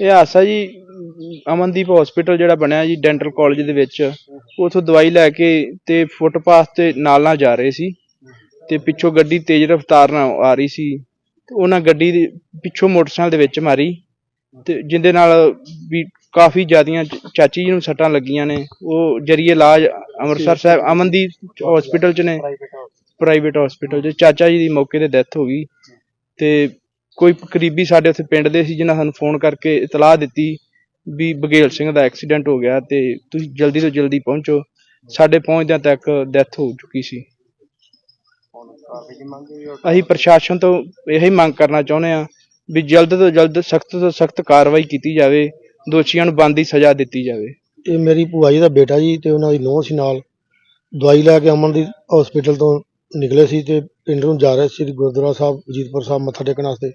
ਇਹ ਹਾਸਾ ਜੀ ਅਮਨਦੀਪ ਹਸਪੀਟਲ ਜਿਹੜਾ ਬਣਿਆ ਜੀ ਡੈਂਟਲ ਕਾਲਜ ਦੇ ਵਿੱਚ ਉਥੋਂ ਦਵਾਈ ਲੈ ਕੇ ਤੇ ਫੁੱਟਪਾਥ ਤੇ ਨਾਲ ਨਾਲ ਜਾ ਰਹੇ ਸੀ। ਤੇ ਪਿੱਛੋਂ ਗੱਡੀ ਤੇਜ਼ ਰਫ਼ਤਾਰ ਨਾਲ ਆ ਰਹੀ ਸੀ। ਤੇ ਉਹਨਾਂ ਗੱਡੀ ਦੇ ਪਿੱਛੋਂ ਮੋਟਰਸਾਈਕਲ ਦੇ ਵਿੱਚ ਮਾਰੀ। ਤੇ ਜਿੰਦੇ ਨਾਲ ਵੀ ਕਾਫੀ ਜ਼ਿਆਦੀਆਂ ਚਾਚੀ ਜੀ ਨੂੰ ਸੱਟਾਂ ਲੱਗੀਆਂ ਨੇ। ਉਹ ਜਰੀਏ ਇਲਾਜ ਅੰਮ੍ਰਿਤਸਰ ਸਾਹਿਬ ਅਮਨਦੀਪ ਹਸਪੀਟਲ ਚ ਨੇ। ਪ੍ਰਾਈਵੇਟ ਹਸਪੀਟਲ 'ਚ। ਚਾਚਾ ਜੀ ਦੀ ਮੌਕੇ ਤੇ ਡੈਥ ਹੋ ਗਈ। ਤੇ ਕੋਈ ਕਰੀਬੀ ਸਾਡੇ ਉੱਥੇ ਪਿੰਡ ਦੇ ਸੀ ਜਿਨ੍ਹਾਂ ਸਾਨੂੰ ਫੋਨ ਕਰਕੇ ਇਤਲਾਹ ਦਿੱਤੀ ਵੀ ਬਗੇਲ ਸਿੰਘ ਦਾ ਐਕਸੀਡੈਂਟ ਹੋ ਗਿਆ ਤੇ ਤੁਸੀਂ ਜਲਦੀ ਤੋਂ ਜਲਦੀ ਪਹੁੰਚੋ। ਸਾਡੇ ਪਹੁੰਚਦਿਆਂ ਤੱਕ ਡੈਥ ਹੋ ਚੁੱਕੀ ਸੀ। ਅਸੀਂ ਪ੍ਰਸ਼ਾਸਨ ਤੋਂ ਇਹੀ ਮੰਗ ਕਰਨਾ ਚਾਹੁੰਦੇ ਆ ਵੀ ਜਲਦ ਤੋਂ ਜਲਦ ਸਖਤ ਤੋਂ ਸਖਤ ਕਾਰਵਾਈ ਕੀਤੀ ਜਾਵੇ, ਦੋਸ਼ੀਆਂ ਨੂੰ ਬਣਦੀ ਸਜ਼ਾ ਦਿੱਤੀ ਜਾਵੇ। ਇਹ ਮੇਰੀ ਭੂਆ ਜੀ ਦਾ ਬੇਟਾ ਜੀ ਤੇ ਉਹਨਾਂ ਦੀ ਨੂੰਹ ਸੀ ਨਾਲ। ਦਵਾਈ ਲੈ ਕੇ ਅਮਨ ਦੀ ਹਸਪੀਟਲ ਤੋਂ ਨਿਕਲੇ ਸੀ ਤੇ ਪਿੰਡ ਨੂੰ ਜਾ ਰਹੇ ਸੀ ਗੁਰਦੁਆਰਾ ਸਾਹਿਬ ਅਜੀਤਪੁਰ ਸਾਹਿਬ ਮੱਥਾ ਟੇਕਣ ਵਾਸਤੇ।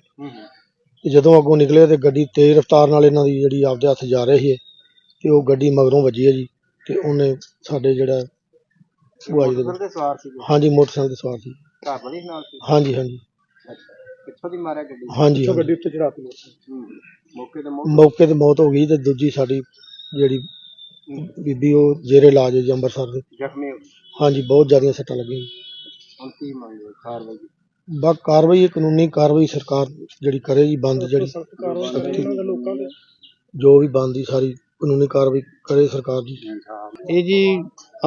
ਤੇ ਜਦੋਂ ਅੱਗੋਂ ਨਿਕਲੇ ਤੇ ਗੱਡੀ ਤੇਜ਼ ਰਫ਼ਤਾਰ ਨਾਲ ਇਹਨਾਂ ਦੀ ਜਿਹੜੀ ਆਪਦੇ ਹੱਥ ਜਾ ਰਹੀ ਸੀ ਤੇ ਉਹ ਗੱਡੀ ਮਗਰੋਂ ਵੱਜੀ ਹੈ ਜੀ ਤੇ ਉਹਨੇ ਸਾਡੇ ਜਿਹੜਾ ਭੂਆ ਜੀ ਦੇ ਸਵਾਰ ਸੀ। ਹਾਂਜੀ ਮੋਟਰਸਾਈਕਲ ਤੇ ਸਵਾਰ ਸੀ। ਘਰ ਵਾਲੀ ਨਾਲ ਸੀ? ਹਾਂਜੀ ਹਾਂਜੀ। ਕਿੱਥੋਂ ਦੀ ਮਾਰਿਆ ਗੱਡੀ? ਹਾਂਜੀ ਹਾਂਜੀ। ਉੱਤੇ ਚੜਾਤੀ ਮੌਕੇ ਤੇ ਮੌਤ ਮੌਕੇ ਤੇ ਮੌਤ ਹੋ ਗਈ ਤੇ ਦੂਜੀ ਸਾਡੀ ਜਿਹੜੀ ਬੀਬੀ ਉਹ ਜੇਰੇ ਇਲਾਜ ਹੈ ਜੀ ਅੰਮ੍ਰਿਤਸਰ ਦੇ। ਜ਼ਖਮੀ ਹੋ ਗਈ। ਹਾਂਜੀ ਬਹੁਤ ਜ਼ਿਆਦੀਆਂ ਸੱਟਾਂ ਲੱਗੀਆਂ ਜੀ। ਹੁਣ ਕੀ ਮੰਗਦੇ ਕਾਰਵਾਈ ਦੀ? ਬਸ ਕਾਰਵਾਈ ਇਹ ਕਾਨੂੰਨੀ ਕਾਰਵਾਈ ਸਰਕਾਰ ਜਿਹੜੀ ਕਰੇ ਜੀ ਬੰਦ ਜਿਹੜੀ ਸਖਤੀ ਜੋ ਵੀ ਬੰਦੀ ਸਾਰੀ ਕਾਨੂੰਨੀ ਕਾਰਵਾਈ ਕਰੇ ਸਰਕਾਰ ਜੀ। ਇਹ ਜੀ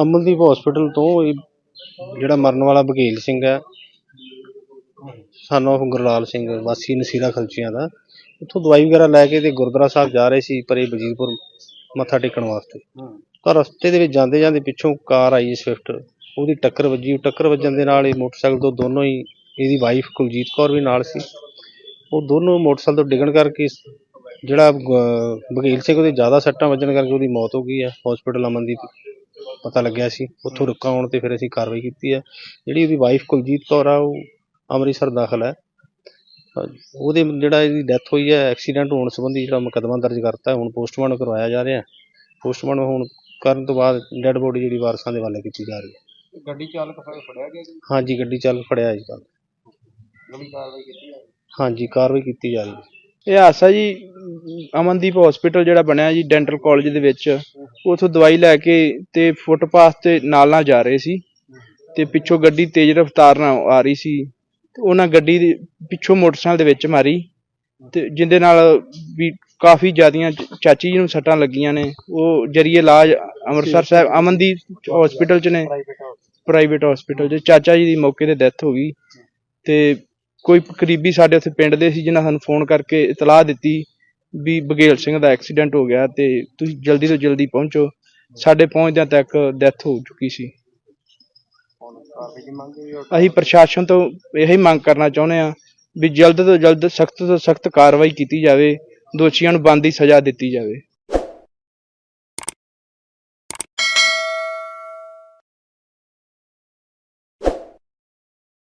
ਅਮਨਦੀਪ ਹਸਪੀਟਲ ਤੋਂ ਇਹ ਜਿਹੜਾ ਮਰਨ ਵਾਲਾ ਬਘੇਲ ਸਿੰਘ ਹੈ ਸਾਨੂੰ ਗੁਰਲਾਲ ਸਿੰਘ ਵਾਸੀ ਨਸੀਰਾ ਖਲਚੀਆਂ ਦਾ। ਉੱਥੋਂ ਦਵਾਈ ਵਗੈਰਾ ਲੈ ਕੇ ਤੇ ਗੁਰਦੁਆਰਾ ਸਾਹਿਬ ਜਾ ਰਹੇ ਸੀ ਪਰੇ ਵਜੀਰਪੁਰ ਮੱਥਾ ਟੇਕਣ ਵਾਸਤੇ। ਤਾਂ ਰਸਤੇ ਦੇ ਵਿੱਚ ਜਾਂਦੇ ਜਾਂਦੇ ਪਿੱਛੋਂ ਕਾਰ ਆਈ ਸਵਿਫਟ ਉਹਦੀ ਟੱਕਰ ਵੱਜੀ, ਉਹ ਟੱਕਰ ਵੱਜਣ ਦੇ ਨਾਲ ਇਹ ਮੋਟਰਸਾਈਕਲ ਤੋਂ ਦੋਨੋਂ ਹੀ ਇਹਦੀ ਵਾਈਫ ਕੁਲਜੀਤ ਕੌਰ ਵੀ ਨਾਲ ਸੀ। ਉਹ ਦੋਨੋਂ ਮੋਟਰਸਾਈਕਲ ਤੋਂ ਡਿੱਗਣ ਕਰਕੇ ਜਿਹੜਾ ਗ- ਬਘੇਲ ਸਿੰਘ ਉਹਦੇ ਜ਼ਿਆਦਾ ਸੱਟਾਂ ਵੱਜਣ ਕਰਕੇ ਉਹਦੀ ਮੌਤ ਹੋ ਗਈ ਹੈ ਹਸਪੀਟਲ ਅਮਨਦੀਪ, ਪਤਾ ਲੱਗਿਆ ਸੀ। ਉੱਥੋਂ ਰੁਕਾ ਆਉਣ ਤੇ ਫਿਰ ਅਸੀਂ ਕਾਰਵਾਈ ਕੀਤੀ ਹੈ। ਜਿਹੜੀ ਉਹਦੀ ਵਾਈਫ ਕੁਲਜੀਤ ਕੌਰ ਆ, ਉਹ ਅੰਮ੍ਰਿਤਸਰ ਦਾਖਲ ਹੈ। ਉਹਦੇ ਜਿਹੜਾ ਇਹਦੀ ਡੈਥ ਹੋਈ ਹੈ ਐਕਸੀਡੈਂਟ ਹੋਣ ਸੰਬੰਧੀ ਜਿਹੜਾ ਮੁਕੱਦਮਾ ਦਰਜ ਕਰਤਾ, ਹੁਣ ਪੋਸਟਮਾਰਟਮ ਕਰਵਾਇਆ ਜਾ ਰਿਹਾ। ਪੋਸਟਮਾਰਟਮ ਹੋਣ ਕਰਨ ਤੋਂ ਬਾਅਦ ਡੈੱਡ ਬੋਡੀ ਜਿਹੜੀ ਵਾਰਸਾਂ ਦੇ ਹਵਾਲੇ ਕੀਤੀ ਜਾ ਰਹੀ ਹੈ। ਗੱਡੀ ਚਾਲਕ ਫੜੇ ਫੜਿਆ ਗਿਆ ਜੀ? ਹਾਂਜੀ ਗੱਡੀ ਚੱਲ ਫੜਿਆ ਜੀ। ਕੱਲ੍ਹ ਨਵੀਂ ਕਾਰਵਾਈ ਕੀਤੀ ਹੈ? ਹਾਂਜੀ ਕਾਰਵਾਈ ਕੀਤੀ ਜਾ ਰਹੀ ਹੈ। ਇਹ ਹਾਸਾ ਜੀ ਅਮਨਦੀਪ ਹਸਪੀਟਲ ਜਿਹੜਾ ਬਣਿਆ ਜੀ ਡੈਂਟਲ ਕਾਲਜ ਦੇ ਵਿੱਚ ਉਥੋਂ ਦਵਾਈ ਲੈ ਕੇ ਤੇ ਫੁੱਟਪਾਥ ਤੇ ਨਾਲ ਨਾਲ ਜਾ ਰਹੇ ਸੀ। ਤੇ ਪਿੱਛੋਂ ਗੱਡੀ ਤੇਜ਼ ਰਫ਼ਤਾਰ ਨਾਲ ਆ ਰਹੀ ਸੀ। ਤੇ ਉਹਨਾਂ ਗੱਡੀ ਦੇ ਪਿੱਛੋਂ ਮੋਟਰਸਾਈਕਲ ਦੇ ਵਿੱਚ ਮਾਰੀ। ਤੇ ਜਿੰਦੇ ਨਾਲ ਵੀ ਕਾਫੀ ਜ਼ਿਆਦੀਆਂ ਚ- ਚਾਚੀ ਜੀ ਨੂੰ ਸੱਟਾਂ ਲੱਗੀਆਂ ਨੇ। ਉਹ ਜਰੀਏ ਇਲਾਜ ਅੰਮ੍ਰਿਤਸਰ ਸਾਹਿਬ ਅਮਨਦੀਪ ਹਸਪੀਟਲ ਚ ਨੇ। ਪ੍ਰਾਈਵੇਟ ਹਸਪੀਟਲ 'ਚ। ਚਾਚਾ ਜੀ ਦੀ ਮੌਕੇ ਤੇ ਡੈਥ ਹੋ ਗਈ। ਤੇ ਕੋਈ ਕਰੀਬੀ ਸਾਡੇ ਉੱਥੇ ਪਿੰਡ ਦੇ ਸੀ ਜਿਨ੍ਹਾਂ ਸਾਨੂੰ ਫੋਨ ਕਰਕੇ ਇਤਲਾਹ ਦਿੱਤੀ ਵੀ ਬਗੇਲ ਸਿੰਘ ਦਾ ਐਕਸੀਡੈਂਟ ਹੋ ਗਿਆ ਤੇ ਤੁਸੀਂ ਜਲਦੀ ਤੋਂ ਜਲਦੀ ਪਹੁੰਚੋ। ਸਾਡੇ ਪਹੁੰਚਦਿਆਂ ਤੱਕ ਡੈਥ ਹੋ ਚੁੱਕੀ ਸੀ। ਅਸੀਂ ਪ੍ਰਸ਼ਾਸਨ ਤੋਂ ਇਹੀ ਮੰਗ ਕਰਨਾ ਚਾਹੁੰਦੇ ਆ ਵੀ ਜਲਦ ਤੋਂ ਜਲਦ ਸਖਤ ਤੋਂ ਸਖਤ ਕਾਰਵਾਈ ਕੀਤੀ ਜਾਵੇ। ਦੋਸ਼ੀਆਂ ਨੂੰ ਬਣਦੀ ਸਜ਼ਾ ਦਿੱਤੀ ਜਾਵੇ।